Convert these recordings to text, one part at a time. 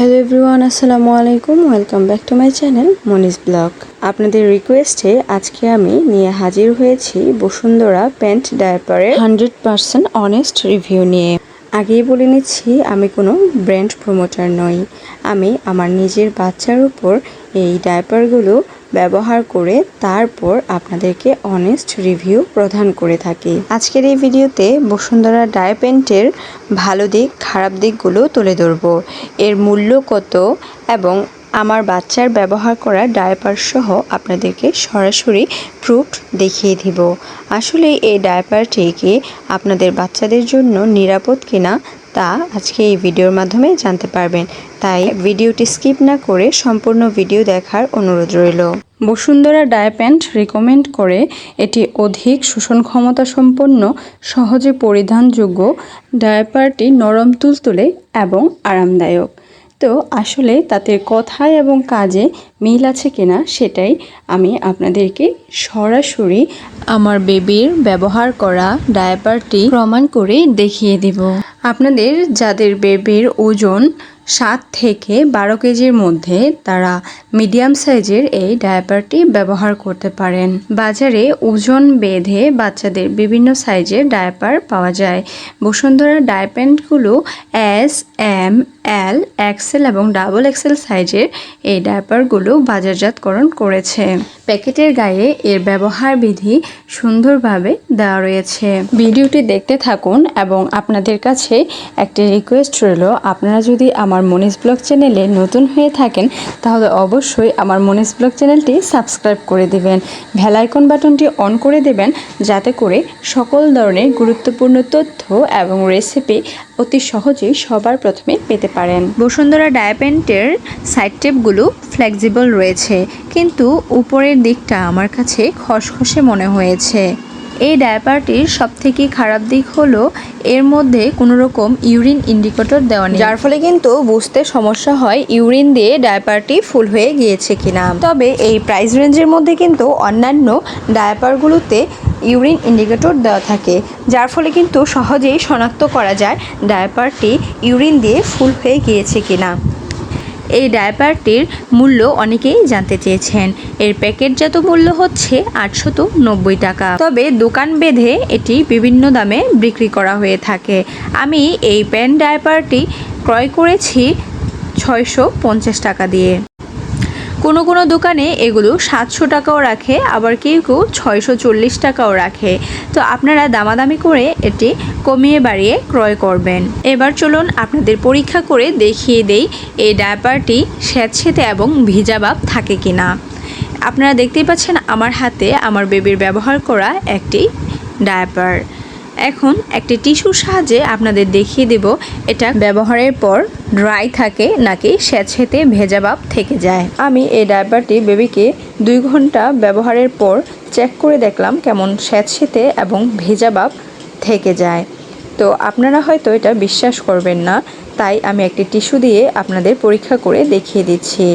Hello everyone আসসালামু আলাইকুম welcome back to my channel Moni's blog আপনাদের রিকোয়েস্টে আজকে আমি নিয়ে হাজির হয়েছি বসুন্ধরা প্যান্ট ডায়াপারের হান্ড্রেড পারসেন্ট অনেস্ট রিভিউ নিয়ে। আগেই বলে নিচ্ছি, আমি কোনো ব্র্যান্ড প্রমোটার নই। আমি আমার নিজের বাচ্চার উপর এই ডায়াপারগুলো ব্যবহার করে তারপর আপনাদেরকে অনেস্ট রিভিউ প্রদান করে থাকি। আজকের এই ভিডিওতে বসুন্ধরা ডায়াপেন্টের ভালো দিক, খারাপ দিকগুলো তুলে ধরব। এর মূল্য কত এবং আমার বাচ্চার ব্যবহার করা ডায়াপার সহ আপনাদেরকে সরাসরি প্রুফ দেখিয়ে দিব। আসলে এই ডায়াপারটি কি আপনাদের বাচ্চাদের জন্য নিরাপদ কিনা তা আজকে এই ভিডিওর মাধ্যমে জানতে পারবেন। তাই ভিডিওটি স্কিপ না করে সম্পূর্ণ ভিডিও দেখার অনুরোধ রইল। বসুন্ধরা ডায়াপ্যান্ট রিকমেন্ড করে এটি অধিক শোষণ ক্ষমতা সম্পন্ন, সহজে পরিধানযোগ্য, ডায়াপারটি নরম তুলতুলে এবং আরামদায়ক। তো আসলে তাতে কথায় এবং কাজে মিল আছে কিনা সেটাই আমি আপনাদেরকে সরাসরি আমার বেবির ব্যবহার করা ডায়াপারটি প্রমাণ করে দেখিয়ে দিব। আপনাদের যাদের বেবির ওজন সাত থেকে বারো কেজির মধ্যে তারা মিডিয়াম সাইজের এই ডায়াপারটি ব্যবহার করতে পারেন। বাজারে ওজন বেঁধে বাচ্চাদের বিভিন্ন সাইজের ডায়াপার পাওয়া যায়। বসুন্ধরা ডায়াপ্যান্টগুলো এস এম এল এক্সেল এবং ডাবল এক্সেল সাইজের এই ডায়াপারগুলো বাজারজাতকরণ করেছে। প্যাকেটের গায়ে এর ব্যবহার বিধি সুন্দরভাবে দেওয়া রয়েছে। ভিডিওটি দেখতে থাকুন এবং আপনাদের কাছে একটি রিকোয়েস্ট রইল, আপনারা যদি আমার মনিস ব্লগ চ্যানেলে নতুন হয়ে থাকেন, তাহলে অবশ্যই আমার মনিস ব্লগ চ্যানেলটি সাবস্ক্রাইব করে দিবেন। ভেলাইকন বাটনটি অন করে দেবেন, যাতে করে সকল ধরনের গুরুত্বপূর্ণ তথ্য এবং রেসিপি অতি সহজেই সবার প্রথমে পেতে পারেন। বসুন্ধরা ডায়াপেন্টের সাইড টেপগুলো ফ্লেক্সিবল রয়েছে, কিন্তু উপরের দিকটা আমার কাছে খসখসে মনে হয়েছে। এই ডায়াপারটির সবথেকে খারাপ দিক হলো এর মধ্যে কোনো রকম ইউরিন ইন্ডিকেটর দেওয়া নেই। যার ফলে কিন্তু বুঝতে সমস্যা হয় ইউরিন দিয়ে ডায়াপারটি ফুল হয়ে গিয়েছে কিনা। তবে এই প্রাইস রেঞ্জের মধ্যে কিন্তু অন্যান্য ডায়াপারগুলোতে ইউরিন ইন্ডিকেটর দেওয়া থাকে, যার ফলে কিন্তু সহজেই শনাক্ত করা যায় ডায়াপারটি ইউরিন দিয়ে ফুল হয়ে গিয়েছে কিনা। এই ডায়াপারটির মূল্য অনেকেই জানতে চেয়েছেন। এর প্যাকেটজাত মূল্য হচ্ছে আটশত টাকা। তবে দোকান বেঁধে এটি বিভিন্ন দামে বিক্রি করা হয়ে থাকে। আমি এই প্যান্ট ডায়াপারটি ক্রয় করেছি ছয়শো পঞ্চাশ টাকা দিয়ে। কোনো কোনো দোকানে এগুলো সাতশো টাকাও রাখে, আবার কেউ কেউ ছয়শো চল্লিশ টাকাও রাখে। তো আপনারা দামাদামি করে এটি কমিয়ে বাড়িয়ে ক্রয় করবেন। এবার চলুন আপনাদের পরীক্ষা করে দেখিয়ে দেই এই ডায়াপারটি স্যাঁতসেঁতে এবং ভিজা ভাব থাকে কি না আপনারা দেখতেই পাচ্ছেন আমার হাতে আমার বেবির ব্যবহার করা একটি ডায়াপার। এখন একটি টিস্যুর সাহায্যে আপনাদের দেখিয়ে দেব এটা ব্যবহারের পর ড্রাই থাকে নাকি স্যাঁতসেঁতে ভেজা ভাব থেকে যায়। আমি এই ডায়াপারটি বেবিকে দুই ঘণ্টা ব্যবহারের পর চেক করে দেখলাম কেমন স্যাঁতসেঁতে এবং ভেজা ভাব থেকে যায়। তো আপনারা হয়তো এটা বিশ্বাস করবেন না, তাই আমি একটি টিস্যু দিয়ে আপনাদের পরীক্ষা করে দেখিয়ে দিচ্ছি।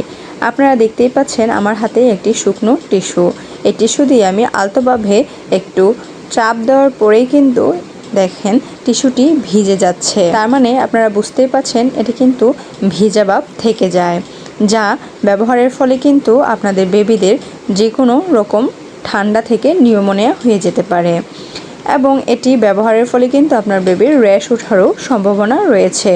আপনারা দেখতেই পাচ্ছেন আমার হাতে একটি শুকনো টিস্যু। এই টিস্যু দিয়ে আমি আলতোভাবে একটু চাপ দেওয়ার পরেই কিন্তু দেখেন টিস্যুটি ভিজে যাচ্ছে। তার মানে আপনারা বুঝতেই পাচ্ছেন এটি কিন্তু ভিজা ভাব থেকে যায়, যা ব্যবহারের ফলে কিন্তু আপনাদের বেবিদের যে কোনো রকম ঠান্ডা থেকে নিউমোনিয়া হয়ে যেতে পারে। এবং এটি ব্যবহারের ফলে কিন্তু আপনার বেবির র্যাশ ওঠারও সম্ভাবনা রয়েছে।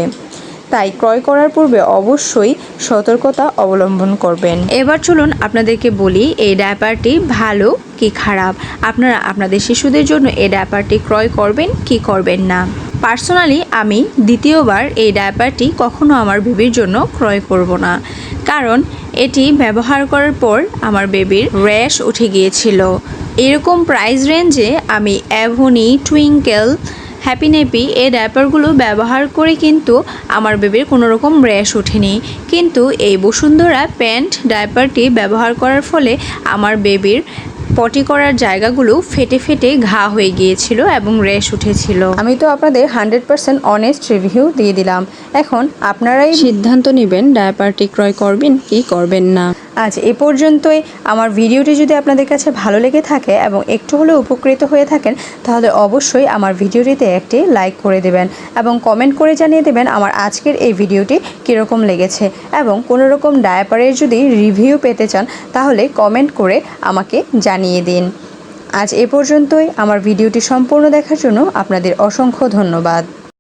তাই ক্রয় করার পূর্বে অবশ্যই সতর্কতা অবলম্বন করবেন। এবার চলুন আপনাদেরকে বলি, এই ডায়াপারটি ভালো কি খারাপ? আপনারা আপনাদের শিশুদের জন্য এই ডায়াপারটি ক্রয় করবেন কি করবেন না? পার্সোনালি আমি দ্বিতীয়বার এই ডায়াপারটি কখনো আমার বেবির জন্য ক্রয় করব না। কারণ এটি ব্যবহার করার পর আমার বেবির র্যাশ উঠে গিয়েছিল। এরকম প্রাইস রেঞ্জে আমি অ্যাভনি, টুইঙ্কেল হ্যাপি নেপি এই ড্যাপারগুলো ব্যবহার করে কিন্তু আমার বেবির কোনো রকম র্যাশ ওঠেনি। কিন্তু এই বসুন্ধরা প্যান্ট ডায়াপারটি ব্যবহার করার ফলে আমার বেবির পটি করার জায়গাগুলো ফেটে ফেটে ঘা হয়ে গিয়েছিল এবং র্যাশ উঠেছিল। আমি তো আপনাদের হান্ড্রেড পার্সেন্ট অনেস্ট রিভিউ দিয়ে দিলাম। এখন আপনারাই সিদ্ধান্ত নেবেন ডায়াপারটি ক্রয় করবেন কি করবেন না। আজ এ পর্যন্তই। আমার ভিডিওটি যদি আপনাদের কাছে ভালো লেগে থাকে এবং একটু হলেও উপকৃত হয়ে থাকেন তাহলে অবশ্যই আমার ভিডিওটিতে একটি লাইক করে দেবেন এবং কমেন্ট করে জানিয়ে দেবেন আমার আজকের এই ভিডিওটি কীরকম লেগেছে এবং কোনো রকম ডায়াপারের যদি রিভিউ পেতে চান তাহলে কমেন্ট করে আমাকে জানিয়ে দিন। আজ এ পর্যন্তই। আমার ভিডিওটি সম্পূর্ণ দেখার জন্য আপনাদের অসংখ্য ধন্যবাদ।